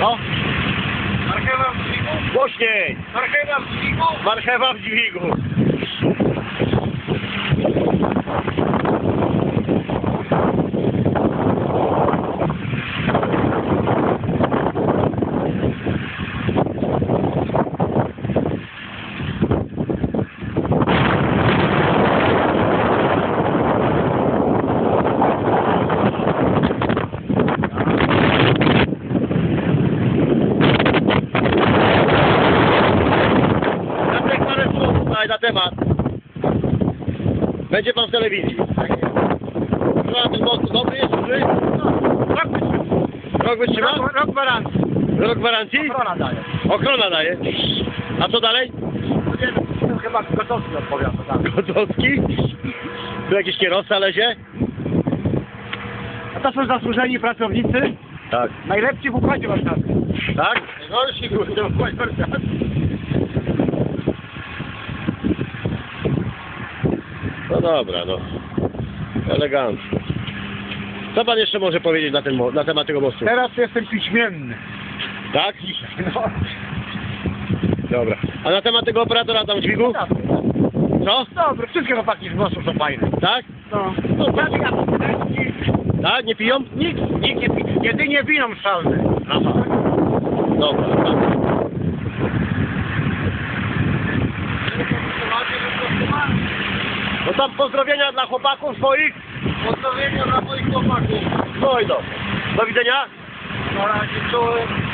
No, Marchewa w dźwigu? głośniej. Marchewa w dźwigu? Marchewa w dźwigu. Temat. Będzie pan w telewizji. Trwa ten most dobry jest, zły? Rok wytrzyma. Rok wytrzyma? Rok, gwarancji. Rok gwarancji? Ochrona daje. Ochrona daje. A co dalej? Chyba Gotowski odpowiada, tak. Gotowski? Tu jakiś kierowca lezie? A to są zasłużeni pracownicy, Tak. najlepsi w układzie warszawskim. Tak? Najgorsi w układzie warszawskim. No dobra, no. Elegancko. Co pan jeszcze może powiedzieć na, ten, mo- na temat tego mostu? Teraz jestem piśmienny. Tak? No. Dobra. A na temat tego operatora tam dźwigu? Co? Dobry, wszystkie chłopaki z mostu są fajne. Tak? No. No to- Tak? Nie piją? Nikt, nikt nie pi, jedynie winą szalne. Aha. Dobra. dobra. No tam pozdrowienia dla chłopaków swoich. Pozdrowienia dla moich chłopaków. No i do. Do widzenia. Na razie czołem.